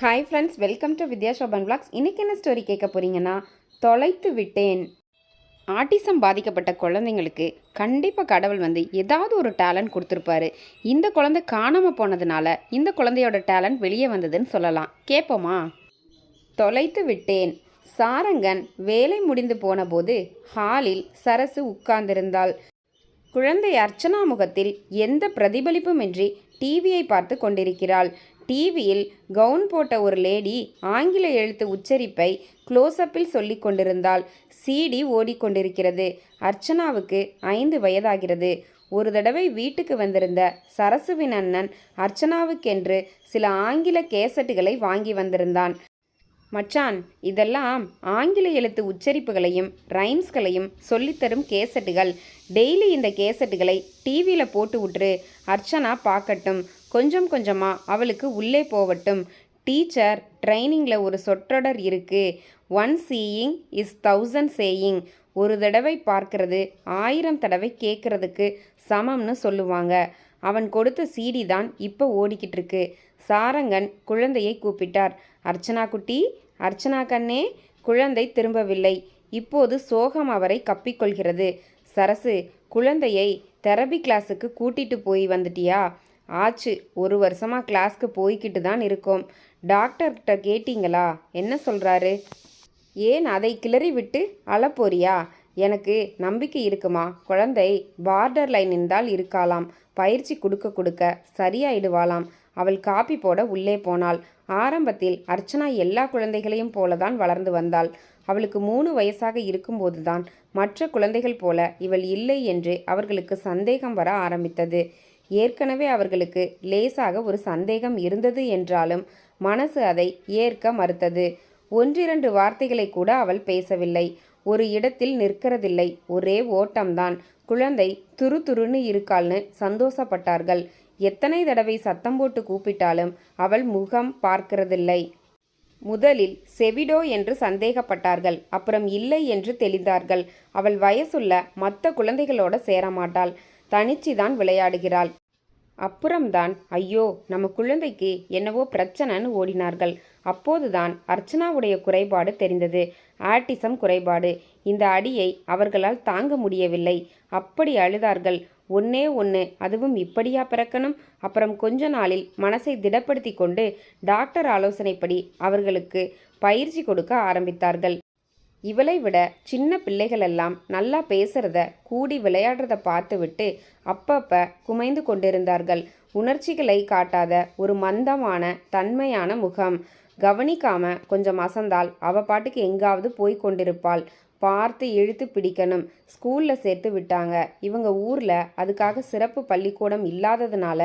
Hi friends welcome to Vidya Shoban blogs இன்றைக்கி என்ன story கேட்க போறீங்கன்னா தொலைத்து விட்டேன். ஆட்டிசம் பாதிக்கப்பட்ட குழந்தைங்களுக்கு கண்டிப்பாக கடவுள் வந்து ஏதாவது ஒரு டேலண்ட் கொடுத்துருப்பாரு. இந்த குழந்தை காணாமல் போனதுனால இந்த குழந்தையோட டேலண்ட் வெளியே வந்ததுன்னு சொல்லலாம். கேட்போமா தொலைத்து விட்டேன். சாரங்கன் வேலை முடிந்து போனபோது ஹாலில் சரசு உட்கார்ந்திருந்தாள். குழந்தை அர்ச்சனா முகத்தில் எந்த பிரதிபலிப்புமின்றி டிவியை பார்த்து கொண்டிருக்கிறாள். டிவியில் கவுன் போட்ட ஒரு லேடி ஆங்கில எழுத்து உச்சரிப்பை க்ளோஸ்அப்பில் சொல்லிக் கொண்டிருந்தால் சிடி ஓடிக்கொண்டிருக்கிறது. அர்ச்சனாவுக்கு ஐந்து வயதாகிறது. ஒரு தடவை வீட்டுக்கு வந்திருந்த சரசுவின் அண்ணன் அர்ச்சனாவுக்கென்று சில ஆங்கில கேசட்டுகளை வாங்கி வந்திருந்தான். மச்சான் இதெல்லாம் ஆங்கில எழுத்து உச்சரிப்புகளையும் ரைம்ஸ்களையும் சொல்லித்தரும் கேசட்டுகள். டெய்லி இந்த கேசட்டுகளை டிவியில் போட்டு விட்டுரு அர்ச்சனா பார்க்கட்டும். கொஞ்சம் கொஞ்சமாக அவளுக்கு உள்ளே போகட்டும். டீச்சர் ட்ரைனிங்கில் ஒரு சொற்றொடர் இருக்குது one seeing is thousand saying ஒரு தடவை பார்க்கறது ஆயிரம் தடவை கேட்கறதுக்கு சமம்னு சொல்லுவாங்க. அவன் கொடுத்த சீடி தான் இப்போ ஓடிக்கிட்டு இருக்கு சாரங்கன் குழந்தையை கூப்பிட்டார். அர்ச்சனா குட்டி அர்ச்சனா கண்ணே குழந்தை திரும்பவில்லை. இப்போது சோகம் அவரை கப்பிக்கொள்கிறது. சரசு குழந்தையை தெரபி கிளாஸுக்கு கூட்டிட்டு போய் வந்துட்டியா? ஆச்சு ஒரு வருஷமாக கிளாஸ்க்கு போய்கிட்டு தான் இருக்கோம். டாக்டர்கிட்ட கேட்டிங்களா? என்ன சொல்கிறாரு ஏன் அதை கிளறி விட்டு அழப்போறியா? எனக்கு நம்பிக்கை இருக்குமா? குழந்தை பார்டர் லைன் இருந்தால் இருக்காளாம். பயிற்சி கொடுக்க கொடுக்க சரியாயிடுவாளாம். அவள் காப்பி போட உள்ளே போனாள். ஆரம்பத்தில் அர்ச்சனா எல்லா குழந்தைகளையும் போலதான் வளர்ந்து வந்தாள். அவளுக்கு மூணு வயசாக இருக்கும்போதுதான் மற்ற குழந்தைகள் போல இவள் இல்லை என்று அவர்களுக்கு சந்தேகம் வர ஆரம்பித்தது. ஏற்கனவே அவர்களுக்கு லேசாக ஒரு சந்தேகம் இருந்தது என்றாலும் மனசு அதை ஏற்க மறுத்தது. ஒன்றிரண்டு வார்த்தைகளை கூட அவள் பேசவில்லை. ஒரு இடத்தில் நிற்கிறதில்லை. ஒரே ஓட்டம்தான். குழந்தை துரு துருன்னு இருக்காள்னு சந்தோஷப்பட்டார்கள். எத்தனை தடவை சத்தம் போட்டு கூப்பிட்டாலும் அவள் முகம் பார்க்கிறதில்லை. முதலில் செவிடோ என்று சந்தேகப்பட்டார்கள். அப்புறம் இல்லை என்று தெளிந்தார்கள். அவள் வயசுள்ள மற்ற குழந்தைகளோட சேரமாட்டாள். தனிச்சுதான் விளையாடுகிறாள். அப்புறம்தான் ஐயோ நம்ம குழந்தைக்கு என்னவோ பிரச்சனைன்னு ஓடினார்கள். அப்போதுதான் அர்ச்சனாவுடைய குறைபாடு தெரிந்தது. ஆட்டிசம் குறைபாடு. இந்த அடியை அவர்களால் தாங்க முடியவில்லை. அப்படி அழுதார்கள். ஒன்னே ஒன்று அதுவும் இப்படியா பிறக்கணும்? அப்புறம் கொஞ்ச நாளில் மனசை திடப்படுத்தி கொண்டு டாக்டர் ஆலோசனைப்படி அவர்களுக்கு பயிற்சி கொடுக்க ஆரம்பித்தார்கள். இவளை விட சின்ன பிள்ளைகளெல்லாம் நல்லா பேசுறத கூடி விளையாடுறத பார்த்துவிட்டு அப்பப்ப குமைந்து கொண்டிருந்தார்கள். உணர்ச்சிகளை காட்டாத ஒரு மந்தமான தன்மையான முகம். கவனிக்காம கொஞ்சம் அசந்தால் அவ பாட்டுக்கு எங்காவது போய் கொண்டிருப்பாள். பார்த்து இழுத்து பிடிக்கணும். ஸ்கூலில் சேர்த்து விட்டாங்க. இவங்க ஊரில் அதுக்காக சிறப்பு பள்ளிக்கூடம் இல்லாததுனால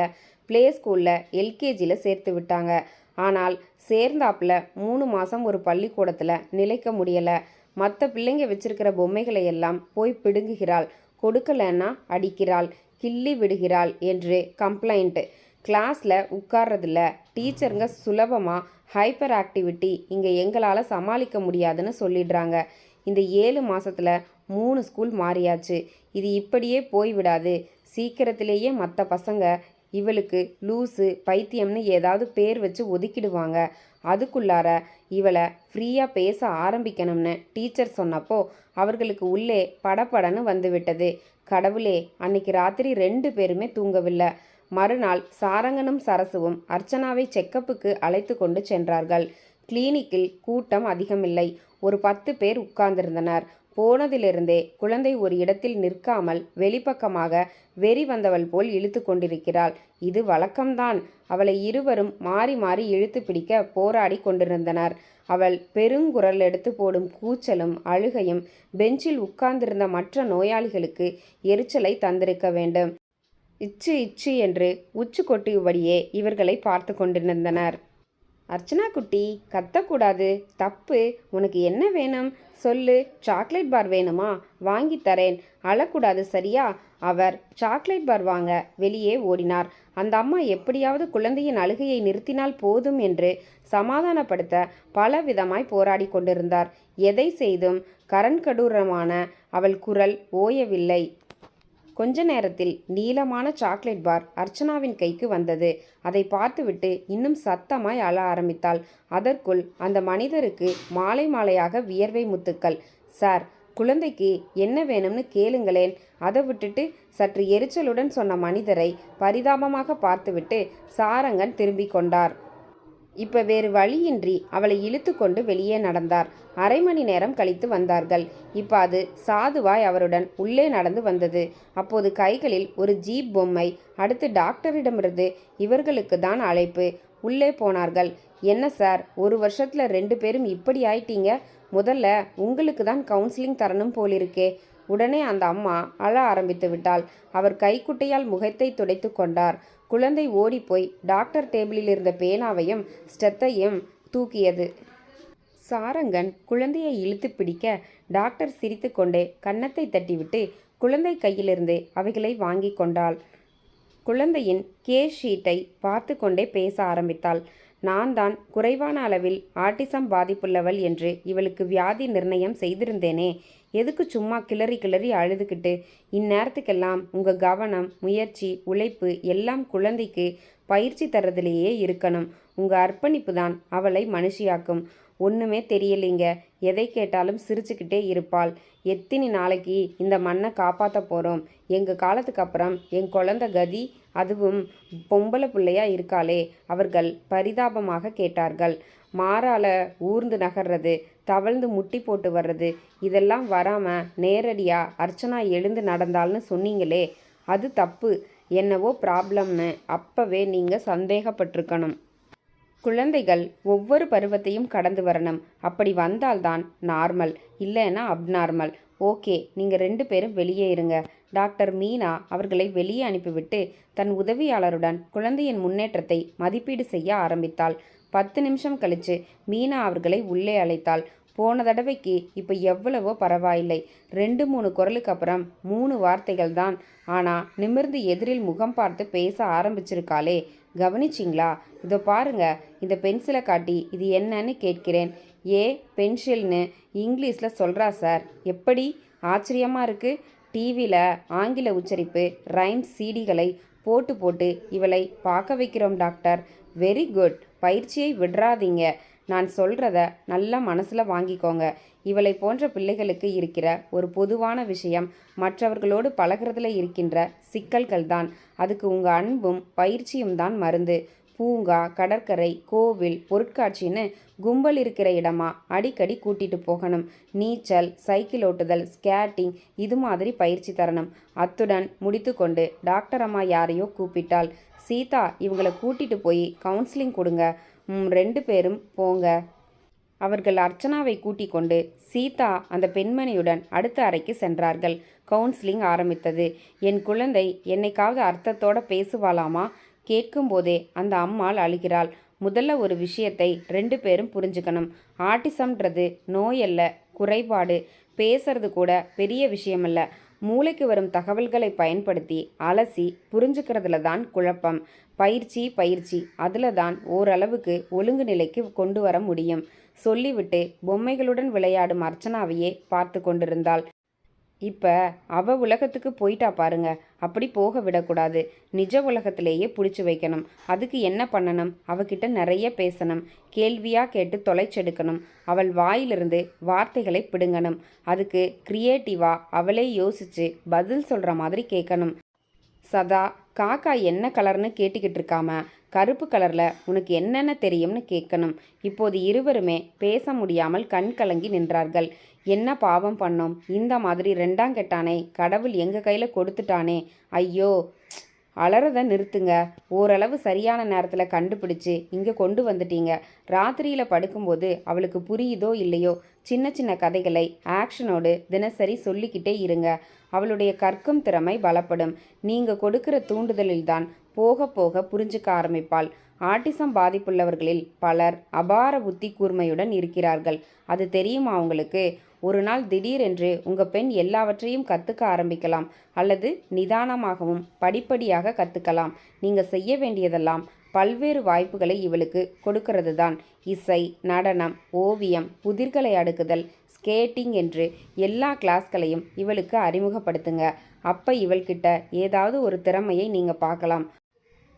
ப்ளே ஸ்கூலில் எல்கேஜியில் சேர்த்து விட்டாங்க. ஆனால் சேர்ந்தாப்புல மூணு மாதம் ஒரு பள்ளிக்கூடத்தில் நிலைக்க முடியலை. மற்ற பிள்ளைங்க வச்சிருக்கிற பொம்மைகளை எல்லாம் போய் பிடுங்குகிறாள். கொடுக்கலன்னா அடிக்கிறாள். கிள்ளி விடுகிறாள் என்று கம்ப்ளைண்ட்டு கிளாஸில் உட்கார்றதில்ல டீச்சருங்க சுலபமாக ஹைப்பர் ஆக்டிவிட்டி இங்கே எங்களால் சமாளிக்க முடியாதுன்னு சொல்லிடுறாங்க. இந்த ஏழு மாதத்தில் மூணு ஸ்கூல் மாறியாச்சு. இது இப்படியே போய்விடாது சீக்கிரத்திலேயே மற்ற பசங்க இவளுக்கு லூஸு பைத்தியம்னு ஏதாவது பேர் வச்சு ஒதுக்கிடுவாங்க. அதுக்குள்ளார இவளை ஃப்ரீயாக பேச ஆரம்பிக்கணும்னு டீச்சர் சொன்னப்போ அவர்களுக்கு உள்ளே படப்படன்னு வந்துவிட்டது. கடவுளே அன்னைக்கு ராத்திரி ரெண்டு பேருமே தூங்கவில்லை. மறுநாள் சாரங்கனும் சரசுவும் அர்ச்சனாவை செக்கப்புக்கு அழைத்து கொண்டு சென்றார்கள். கிளினிக்கில் கூட்டம் அதிகமில்லை. ஒரு பத்து பேர் உட்கார்ந்திருந்தனர். போனதிலிருந்தே குழந்தை ஒரு இடத்தில் நிற்காமல் வெளிப்பக்கமாக வெறி வந்தவள் போல் இழுத்து கொண்டிருக்கிறாள். இது வழக்கம்தான். அவளை இருவரும் மாறி மாறி இழுத்து பிடிக்க போராடி கொண்டிருந்தனர். அவள் பெருங்குரல் எடுத்து போடும் கூச்சலும் அழுகையும் பெஞ்சில் உட்கார்ந்திருந்த மற்ற நோயாளிகளுக்கு எரிச்சலை தந்திருக்க வேண்டும். இச்சு இச்சு என்று உச்சு கொட்டியபடியே இவர்களை பார்த்து கொண்டிருந்தனர். அர்ச்சனா குட்டி கத்தக்கூடாது தப்பு உனக்கு என்ன வேணும்? சொல்லு சாக்லேட் பார் வேணுமா? வாங்கி தரேன். அழக்கூடாது சரியா? அவர் சாக்லேட் பார் வாங்க வெளியே ஓடினார். அந்த அம்மா எப்படியாவது குழந்தையின் அழுகையை நிறுத்தினால் போதும் என்று சமாதானப்படுத்த பல விதமாய் போராடி கொண்டிருந்தார். எதை செய்தும் கரண்கடூரமான அவள் குரல் ஓயவில்லை. கொஞ்ச நேரத்தில் நீளமான சாக்லேட் பார் அர்ச்சனாவின் கைக்கு வந்தது. அதை பார்த்துவிட்டு இன்னும் சத்தமாய் அழ ஆரம்பித்தாள். அதற்குள் அந்த மனிதருக்கு மாலை மாலையாக வியர்வை முத்துக்கள். சார் குழந்தைக்கு என்ன வேணும்னு கேளுங்களேன். அதை விட்டுட்டு சற்று எரிச்சலுடன் சொன்ன மனிதரை பரிதாபமாக பார்த்துவிட்டு சாரங்கன் திரும்பிக் கொண்டார். இப்ப வேறு வழியின்றி அவளை இழுத்து கொண்டு வெளியே நடந்தார். அரை மணி நேரம் கழித்து வந்தார்கள். இப்ப அது சாதுவாய் அவருடன் உள்ளே நடந்து வந்தது. அப்போது கைகளில் ஒரு ஜீப் பொம்மை அடுத்து டாக்டரிடமிருந்து இவர்களுக்கு தான் அழைப்பு. உள்ளே போனார்கள். என்ன சார் ஒரு வருஷத்துல ரெண்டு பேரும் இப்படி ஆயிட்டீங்க? முதல்ல உங்களுக்கு தான் கவுன்சிலிங் தரணும் போலிருக்கே. உடனே அந்த அம்மா அழ ஆரம்பித்து விட்டாள். அவர் கைக்குட்டையால் முகத்தை துடைத்து கொண்டார். குழந்தை ஓடிப்போய் டாக்டர் டேபிளில் இருந்த பேனாவையும் ஸ்டெத்தையும் தூக்கியது. சாரங்கன் குழந்தையை இழுத்து பிடிக்க டாக்டர் சிரித்துக்கொண்டே கன்னத்தை தட்டிவிட்டு குழந்தை கையிலிருந்து அவைகளை வாங்கி கொண்டாள். குழந்தையின் கே ஷீட்டை பார்த்து கொண்டே பேச ஆரம்பித்தாள். நான் தான் குறைவான அளவில் ஆட்டிசம் பாதிப்புள்ளவள் என்று இவளுக்கு வியாதி நிர்ணயம் செய்திருந்தேனே. எதுக்கு சும்மா கிளறி கிளறி அழுதுகிட்டு? இந்நேரத்துக்கெல்லாம் உங்கள் கவனம் முயற்சி உழைப்பு எல்லாம் குழந்தைக்கு பயிற்சி தர்றதுலேயே இருக்கணும். உங்கள் அர்ப்பணிப்பு தான் அவளை மனுஷியாக்கும். ஒன்றுமே தெரியலைங்க. எதை கேட்டாலும் சிரிச்சுக்கிட்டே இருப்பாள். எத்தினி நாளைக்கு இந்த மண்ணை காப்பாற்ற போகிறோம் எங்கள் காலத்துக்கு அப்புறம் என் குழந்த கதி அதுவும் பொம்பளை பிள்ளையா இருக்காளே. அவர்கள் பரிதாபமாக கேட்டார்கள். மாறால ஊர்ந்து நகர்றது தவழ்ந்து முட்டி போட்டு வர்றது இதெல்லாம் வராமல் நேரடியாக அர்ச்சனா எழுந்து நடந்தாள்னு சொன்னீங்களே. அது தப்பு. என்னவோ ப்ராப்ளம்னு அப்போவே நீங்கள் சந்தேகப்பட்டிருக்கணும். குழந்தைகள் ஒவ்வொரு பருவத்தையும் கடந்து வரணும். அப்படி வந்தால்தான் நார்மல் இல்லைன்னா அப்நார்மல் ஓகே நீங்கள் ரெண்டு பேரும் வெளியே இருங்க. டாக்டர் மீனா அவர்களை வெளியே அனுப்பிவிட்டு தன் உதவியாளருடன் குழந்தையின் முன்னேற்றத்தை மதிப்பீடு செய்ய ஆரம்பித்தாள். பத்து நிமிஷம் கழித்து மீனா அவர்களை உள்ளே அழைத்தாள். போன தடவைக்கு இப்போ எவ்வளவோ பரவாயில்லை. ரெண்டு மூணு குரலுக்கு அப்புறம் மூணு வார்த்தைகள் தான். ஆனால் நிமிர்ந்து எதிரில் முகம் பார்த்து பேச ஆரம்பிச்சிருக்காளே. கவனிச்சிங்களா? இதோ பாருங்க இந்த பென்சிலை காட்டி இது என்னன்னு கேட்கிறேன். ஏ பென்சில்னு இங்கிலீஷில் சொல்கிறா சார். எப்படி? ஆச்சரியமாக இருக்குது டிவியில் ஆங்கில உச்சரிப்பு ரைம்ஸ் சீடிகளை போட்டு போட்டு இவளை பார்க்க வைக்கிறோம் டாக்டர். Very good. பயிற்சியை விடுறாதீங்க. நான் சொல்கிறத நல்லா மனசில் வாங்கிக்கோங்க. இவளை போன்ற பிள்ளைகளுக்கு இருக்கிற ஒரு பொதுவான விஷயம் மற்றவர்களோடு பழகிறதுல இருக்கின்ற சிக்கல்கள் தான் அதுக்கு உங்கள் அன்பும் பயிற்சியும் தான் மருந்து. பூங்கா கடற்கரை கோவில் பொருட்காட்சின்னு கும்பல் இருக்கிற இடமா? அடிக்கடி கூட்டிட்டு போகணும். நீச்சல் சைக்கிள் ஓட்டுதல் ஸ்கேட்டிங் இது மாதிரி பயிற்சி தரணும். அத்துடன் முடித்துக்கொண்டு டாக்டர் அம்மா யாரையோ கூப்பிட்டாள் சீதா இவங்களை கூட்டிட்டு போய் கவுன்சிலிங் கொடுங்க. ரெண்டு பேரும் போங்க. அவர்கள் அர்ச்சனாவை கூட்டிக் கொண்டு சீதா அந்த பெண்மணியுடன் அடுத்த அறைக்கு சென்றார்கள். கவுன்சிலிங் ஆரம்பித்தது. என் குழந்தை என்னைக்காவது அர்த்தத்தோட பேசுவாளாமா? கேட்கும்போதே அந்த அம்மாள் அழுகிறாள். முதல்ல ஒரு விஷயத்தை ரெண்டு பேரும் புரிஞ்சுக்கணும். ஆட்டிசம்ன்றது நோய் அல்ல குறைபாடு. பேசுறது கூட பெரிய விஷயமல்ல. மூளைக்கு வரும் தகவல்களை பயன்படுத்தி அலசி புரிஞ்சுக்கிறதுல தான் குழப்பம். பயிற்சி பயிற்சி. அதில் தான் ஓரளவுக்கு ஒழுங்கு நிலைக்கு கொண்டு வர முடியும். சொல்லிவிட்டு பொம்மைகளுடன் விளையாடும் அர்ச்சனாவையே பார்த்து கொண்டிருந்தாள். இப்போ அவ உலகத்துக்கு போயிட்டா பாருங்க. அப்படி போக விடக்கூடாது. நிஜ உலகத்திலேயே பிடிச்சி வைக்கணும். அதுக்கு என்ன பண்ணணும்? அவகிட்ட நிறைய பேசணும். கேள்வியாக கேட்டு தொலைச்செடுக்கணும். அவள் வாயிலிருந்து வார்த்தைகளை பிடுங்கணும். அதுக்கு கிரியேட்டிவாக அவளே யோசித்து பதில் சொல்கிற மாதிரி கேட்கணும். சதா காக்கா என்ன கலர்னு கேட்டுக்கிட்டு இருக்காம கருப்பு கலரில் உனக்கு என்னென்ன தெரியும்னு கேட்கணும். இப்போது இருவருமே பேச முடியாமல் கண் கலங்கி நின்றார்கள். என்ன பாவம் பண்ணோம்? இந்த மாதிரி ரெண்டாம் கெட்டானே கடவுள் எங்கள் கையில் கொடுத்துட்டானே. ஐயோ அலறதை அலறத நிறுத்துங்க. ஓரளவு சரியான நேரத்தில் கண்டுபிடிச்சு இங்கே கொண்டு வந்துட்டீங்க. ராத்திரியில் படுக்கும்போது அவளுக்கு புரியுதோ இல்லையோ? சின்ன சின்ன கதைகளை ஆக்ஷனோடு தினசரி சொல்லிக்கிட்டே இருங்க. அவளுடைய கற்கும் திறமை பலப்படும். நீங்கள் கொடுக்கிற தூண்டுதலில்தான் போக போக புரிஞ்சுக்க ஆரம்பிப்பாள். ஆட்டிசம் பாதிப்புள்ளவர்களில் பலர் அபார புத்தி கூர்மையுடன் இருக்கிறார்கள். அது தெரியுமா அவங்களுக்கு ஒரு நாள் திடீரென்று உங்கள் பெண் எல்லாவற்றையும் கற்றுக்க ஆரம்பிக்கலாம். அல்லது நிதானமாகவும் படிப்படியாக கற்றுக்கலாம் நீங்கள் செய்ய வேண்டியதெல்லாம் பல்வேறு வாய்ப்புகளை இவளுக்கு கொடுக்கிறது தான் இசை நடனம் ஓவியம் புதிர்களை அடுக்குதல் ஸ்கேட்டிங் என்று எல்லா கிளாஸ்களையும் இவளுக்கு அறிமுகப்படுத்துங்க. அப்போ இவள்கிட்ட ஏதாவது ஒரு திறமையை நீங்கள் பார்க்கலாம்.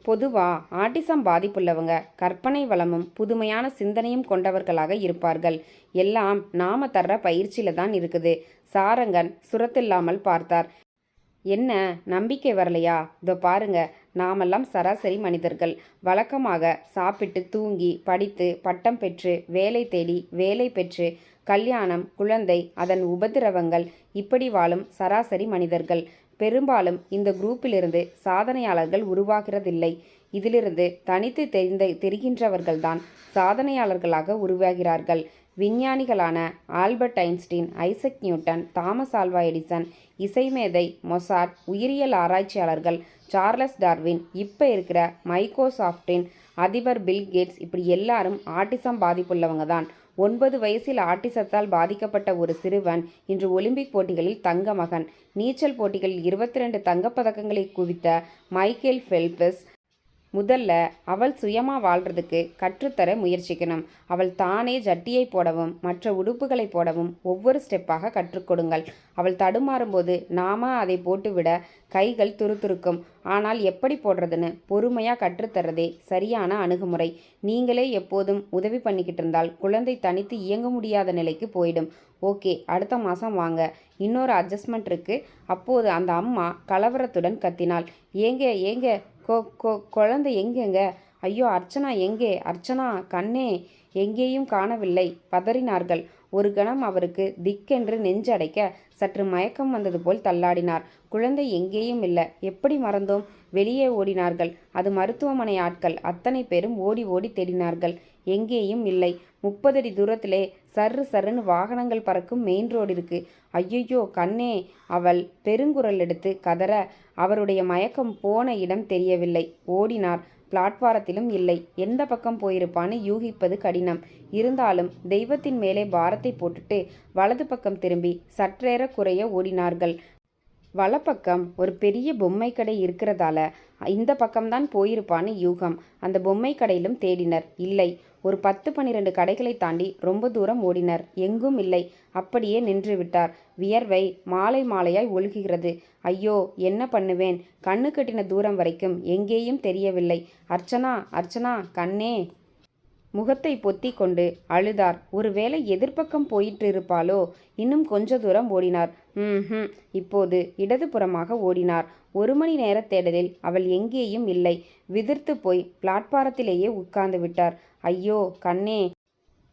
பொதுவாக ஆட்டிசம் பாதிப்புள்ளவங்க கற்பனை வளமும் புதுமையான சிந்தனையும் கொண்டவர்களாக இருப்பார்கள். எல்லாம் நாம தர்ற பயிற்சியில தான் இருக்குது. சாரங்கன் சுரத்தில்லாமல் பார்த்தார். என்ன? நம்பிக்கை வரலையா? இதோ பாருங்க நாமெல்லாம் சராசரி மனிதர்கள். வழக்கமாக சாப்பிட்டு தூங்கி படித்து பட்டம் பெற்று வேலை தேடி வேலை பெற்று கல்யாணம் குழந்தை அதன் உபதிரவங்கள் இப்படி வாழும் சராசரி மனிதர்கள். பெரும்பாலும் இந்த குரூப்பிலிருந்து சாதனையாளர்கள் உருவாகிறதில்லை. இதிலிருந்து தனித்து தெரிந்த தெரிகின்றவர்கள்தான் சாதனையாளர்களாக உருவாகிறார்கள். விஞ்ஞானிகளான Albert Einstein Isaac Newton Thomas Alva Edison இசைமேதை Mozart உயிரியல் ஆராய்ச்சியாளர்கள் சார்லஸ் டார்வின் இப்போ இருக்கிற மைக்ரோசாஃப்டின் அதிபர் பில் கேட்ஸ் இப்படி எல்லாரும் ஆட்டிசம் பாதிப்புள்ளவங்க தான். ஒன்பது வயசில் ஆட்டிசத்தால் பாதிக்கப்பட்ட ஒரு சிறுவன் இன்று ஒலிம்பிக் போட்டிகளில் தங்க மகன் நீச்சல் போட்டிகளில் இருபத்தி ரெண்டு தங்கப்பதக்கங்களை குவித்த மைக்கேல் ஃபெல்பஸ் முதல்ல அவள் சுயமாக வாழ்றதுக்கு கற்றுத்தர முயற்சிக்கணும். அவள் தானே ஜட்டியை போடவும் மற்ற உடுப்புகளை போடவும் ஒவ்வொரு ஸ்டெப்பாக கற்றுக் கொடுங்கள். அவள் தடுமாறும்போது நாம அதை போட்டுவிட கைகள் துருதுருக்கும் ஆனால் எப்படி போடுறதுன்னு பொறுமையாக கற்றுத்தரதே சரியான அணுகுமுறை. நீங்களே எப்போதும் உதவி பண்ணிக்கிட்டு இருந்தால் குழந்தை தனித்து இயங்க முடியாத நிலைக்கு போயிடும். ஓகே அடுத்த மாதம் வாங்க. இன்னொரு அட்ஜஸ்ட்மெண்ட் இருக்குது அப்போது அந்த அம்மா கலவரத்துடன் கத்தினாள். ஏங்க ஏங்க கொ கொ குழந்தை எங்கெங்க? ஐயோ அர்ச்சனா எங்கே? அர்ச்சனா கண்ணே எங்கேயும் காணவில்லை. பதறினார்கள். ஒரு கணம் அவருக்கு திக்கென்று நெஞ்சடைக்க சற்று மயக்கம் வந்தது போல் தள்ளாடினார். குழந்தை எங்கேயும் இல்லை. எப்படி மறந்தோம்? வெளியே ஓடினார்கள். அது மருத்துவமனை ஆட்கள். அத்தனை பேரும் ஓடி ஓடி தேடினார்கள். எங்கேயும் இல்லை. முப்பதடி தூரத்திலே சர்ரு சர்ருன்னு வாகனங்கள் பறக்கும் மெயின் ரோடு இருக்கு. ஐயையோ கண்ணே. அவள் பெருங்குரல் எடுத்து கதற அவருடைய மயக்கம் போன இடம் தெரியவில்லை. ஓடினார். பிளாட்வாரத்திலும் இல்லை. எந்த பக்கம் போயிருப்பான்னு யூகிப்பது கடினம். இருந்தாலும் தெய்வத்தின் மேலே பாரத்தை போட்டுட்டு வலது பக்கம் திரும்பி சற்றேற குறைய ஓடினார்கள். வலப்பக்கம் ஒரு பெரிய பொம்மை கடை இருக்கிறதால இந்த பக்கம்தான் போயிருப்பான்னு யூகம். அந்த பொம்மை கடையிலும் தேடினர். இல்லை ஒரு பத்து பன்னிரண்டு கடைகளை தாண்டி ரொம்ப தூரம் ஓடினர். எங்கும் இல்லை. அப்படியே நின்று விட்டார். வியர்வை மாலை மாலையாய் ஒழுகுகிறது. ஐயோ என்ன பண்ணுவேன்? கண்ணு கட்டின தூரம் வரைக்கும் எங்கேயும் தெரியவில்லை. அர்ச்சனா அர்ச்சனா கண்ணே முகத்தை பொத்தி கொண்டு அழுதார். ஒருவேளை எதிர்ப்பக்கம் போயிட்டு இருப்பாளோ இன்னும் கொஞ்ச தூரம் ஓடினார். ம் இப்போது இடதுபுறமாக ஓடினார். ஒரு மணி நேர தேடலில் அவள் எங்கேயும் இல்லை. விதிர்த்து போய் பிளாட்பாரத்திலேயே உட்கார்ந்து விட்டார். ஐயோ கண்ணே.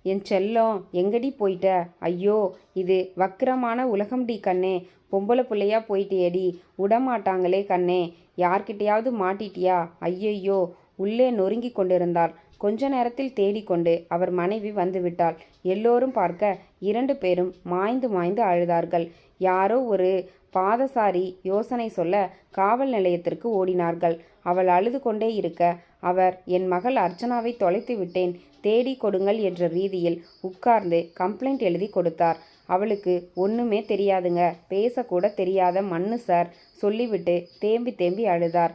என் செல்லம் எங்கடி போயிட்ட? ஐயோ இது வக்கிரமான உலகம்டி கண்ணே. பொம்பளை பிள்ளையா போயிட்டேடி விடமாட்டாங்களே கண்ணே. யார்கிட்டையாவது மாட்டிட்டியா? ஐயையோ. உள்ளே நொறுங்கி கொண்டிருந்தாள் கொஞ்ச நேரத்தில் தேடிக்கொண்டு அவர் மனைவி வந்துவிட்டாள் எல்லோரும் பார்க்க இரண்டு பேரும் மாய்ந்து மாய்ந்து அழுதார்கள். யாரோ ஒரு பாதசாரி யோசனை சொல்ல காவல் நிலையத்திற்கு ஓடினார்கள். அவள் அழுது கொண்டே இருக்க அவர் என் மகள் அர்ச்சனாவை தொலைத்து விட்டேன் தேடி கொடுங்கள் என்ற ரீதியில் உட்கார்ந்து கம்ப்ளைண்ட் எழுதி கொடுத்தார். அவளுக்கு ஒன்றுமே தெரியாதுங்க பேசக்கூட தெரியாத மண்ணு சார் சொல்லிவிட்டு தேம்பி தேம்பி அழுதார்.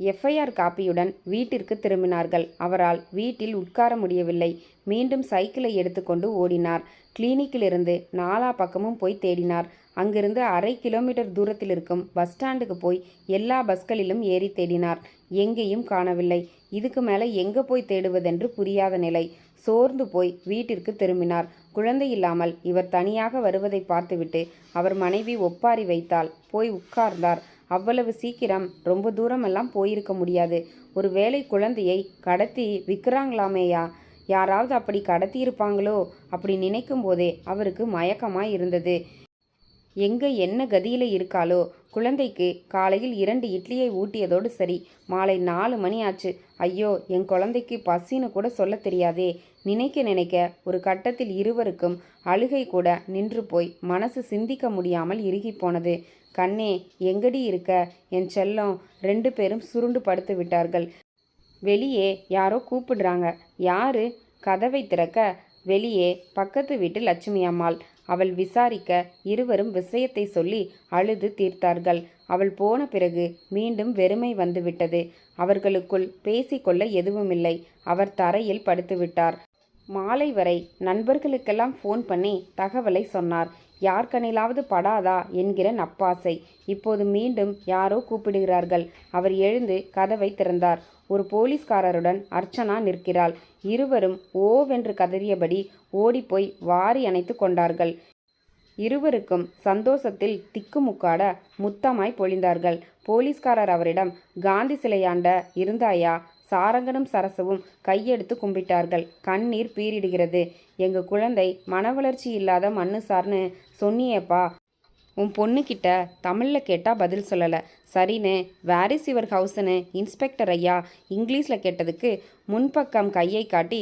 எஃப்ஐஆர் காப்பியுடன் வீட்டிற்கு திரும்பினார்கள். அவரால் வீட்டில் உட்கார முடியவில்லை. மீண்டும் சைக்கிளை எடுத்துக்கொண்டு ஓடினார். கிளினிக்கிலிருந்து நாலா பக்கமும் போய் தேடினார். அங்கிருந்து அரை கிலோமீட்டர் தூரத்தில் இருக்கும் பஸ் ஸ்டாண்டுக்கு போய் எல்லா பஸ்களிலும் ஏறி தேடினார். எங்கேயும் காணவில்லை. இதுக்கு மேலே எங்கே போய் தேடுவதென்று புரியாத நிலை. சோர்ந்து போய் வீட்டிற்கு திரும்பினார். குழந்தை இல்லாமல் இவர் தனியாக வருவதை பார்த்துவிட்டு அவர் மனைவி ஒப்பாரி வைத்தாள். போய் உட்கார்ந்தார். அவ்வளவு சீக்கிரம் ரொம்ப தூரமெல்லாம் போயிருக்க முடியாது. ஒரு வேளை குழந்தையை கடத்தி விற்கிறாங்களாமேயா? யாராவது அப்படி கடத்தி இருப்பாங்களோ அப்படி நினைக்கும் போதே அவருக்கு மயக்கமாக இருந்தது. எங்க என்ன கதியில் இருக்காளோ? குழந்தைக்கு காலையில் இரண்டு இட்லியை ஊட்டியதோடு சரி மாலை நாலு மணி ஆச்சு ஐயோ என் குழந்தைக்கு பசின்னு கூட சொல்ல தெரியாதே. நினைக்க நினைக்க ஒரு கட்டத்தில் இருவருக்கும் அழுகை கூட நின்று போய் மனசு சிந்திக்க முடியாமல் இறுகி போனது. கண்ணே எங்கடி இருக்க? என் செல்லம் ரெண்டு பேரும் சுருண்டு படுத்து விட்டார்கள். வெளியே யாரோ கூப்பிடுறாங்க. யாரு? கதவை திறக்க வெளியே பக்கத்து வீட்டு லட்சுமி அம்மாள். அவள் விசாரிக்க இருவரும் விஷயத்தை சொல்லி அழுது தீர்த்தார்கள். அவள் போன பிறகு மீண்டும் வெறுமை வந்துவிட்டது அவர்களுக்குள் பேசிக்கொள்ள எதுவுமில்லை. அவர் தரையில் படுத்துவிட்டார் மாலை வரை நண்பர்களுக்கெல்லாம் ஃபோன் பண்ணி தகவலை சொன்னார். யார் கண்ணிலாவது படாதா என்கிற நப்பாசை. இப்போது மீண்டும் யாரோ கூப்பிடுகிறார்கள். அவர் எழுந்து கதவை திறந்தார். ஒரு போலீஸ்காரருடன் அர்ச்சனா நிற்கிறாள். இருவரும் ஓவென்று கதறியபடி ஓடிப்போய் வாரி அணைத்து கொண்டார்கள். இருவருக்கும் சந்தோஷத்தில் திக்குமுக்காட முத்தமாய் பொழிந்தார்கள். போலீஸ்காரர் அவரிடம் காந்தி சிலையாண்ட இருந்தாயா? சாரங்கனும் சரசவும் கையெடுத்து கும்பிட்டார்கள். கண்ணீர் பீரிடுகிறது எங்க குழந்தை மனவளர்ச்சி இல்லாத மண்ணு சார்னு சொன்னியேப்பா. உன் பொண்ணுக்கிட்ட தமிழில் கேட்டால் பதில் சொல்லலை. சரின்னு வேர் இஸ் யுவர் ஹவுஸ்னு இன்ஸ்பெக்டர் ஐயா இங்கிலீஷில் கேட்டதுக்கு முன்பக்கம் கையை காட்டி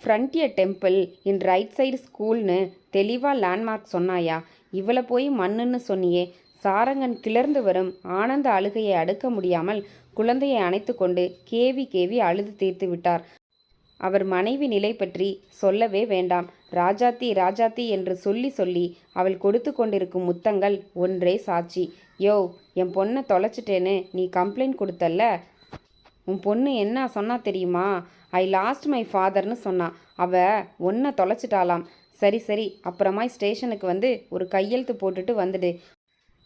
frontier temple in right side ஸ்கூல்னு தெளிவாக லேண்ட்மார்க் சொன்னாயா? இவளை போய் மண்ணுன்னு சொன்னியே. சாரங்கன் கிளர்ந்து வரும். ஆனந்த அழுகையை அடுக்க முடியாமல் குழந்தையை அணைத்து கொண்டு கேவி கேவி அழுது தீர்த்து விட்டார். அவர் மனைவி நிலை பற்றி சொல்லவே வேண்டாம். ராஜாத்தி ராஜாத்தி என்று சொல்லி சொல்லி அவள் கொடுத்து கொண்டிருக்கும் முத்தங்கள் ஒன்றே சாட்சி. யோ என் பொண்ணை தொலைச்சிட்டேன்னு நீ கம்ப்ளைண்ட் கொடுத்தல்ல? உன் பொண்ணு என்ன சொன்னா தெரியுமா? ஐ லாஸ்ட் மை ஃபாதர்னு சொன்னா. அவ ஒன்றை தொலைச்சிட்டாலாம் சரி சரி அப்புறமா ஸ்டேஷனுக்கு வந்து ஒரு கையெழுத்து போட்டுட்டு வந்துடு.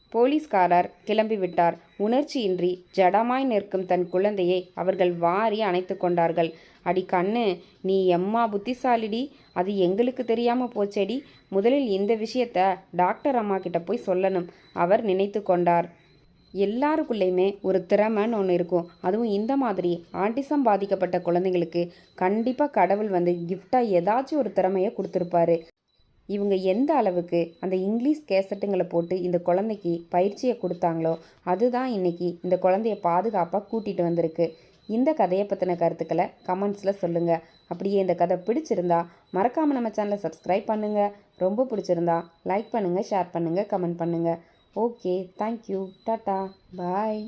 போலீஸ்காரர் கிளம்பிவிட்டார். உணர்ச்சியின்றி ஜடமாய் நிற்கும் தன் குழந்தையை அவர்கள் வாரி அணைத்து கொண்டார்கள். அடி கண்ணு நீ எம்மா புத்திசாலிடி? அது எங்களுக்கு தெரியாம போச்சடி. முதலில் இந்த விஷயத்த டாக்டர் அம்மா கிட்ட போய் சொல்லணும். அவர் நினைத்து கொண்டார். எல்லாருக்குள்ளேயுமே ஒரு திறமைன்னு ஒன்று இருக்கும். அதுவும் இந்த மாதிரி ஆட்டிசம் பாதிக்கப்பட்ட குழந்தைங்களுக்கு கண்டிப்பாக கடவுள் வந்து கிஃப்டாக ஏதாச்சும் ஒரு திறமையை கொடுத்துருப்பாரு. இவங்க எந்த அளவுக்கு அந்த இங்கிலீஷ் கேசட்டுங்களை போட்டு இந்த குழந்தைக்கு பயிற்சியை கொடுத்தாங்களோ அதுதான் இன்னைக்கு இந்த குழந்தைய பாதுகாப்பாக கூட்டிகிட்டு வந்திருக்கு. இந்த கதையை பற்றின கருத்துக்களை கமெண்ட்ஸில் சொல்லுங்கள் அப்படியே இந்த கதை பிடிச்சிருந்தா மறக்காமல் நம்ம சேனலை சப்ஸ்கிரைப் பண்ணுங்கள் ரொம்ப பிடிச்சிருந்தா லைக் பண்ணுங்கள் ஷேர் பண்ணுங்கள் கமெண்ட் பண்ணுங்கள் ஓகே தேங்க்யூ டாட்டா. பாய்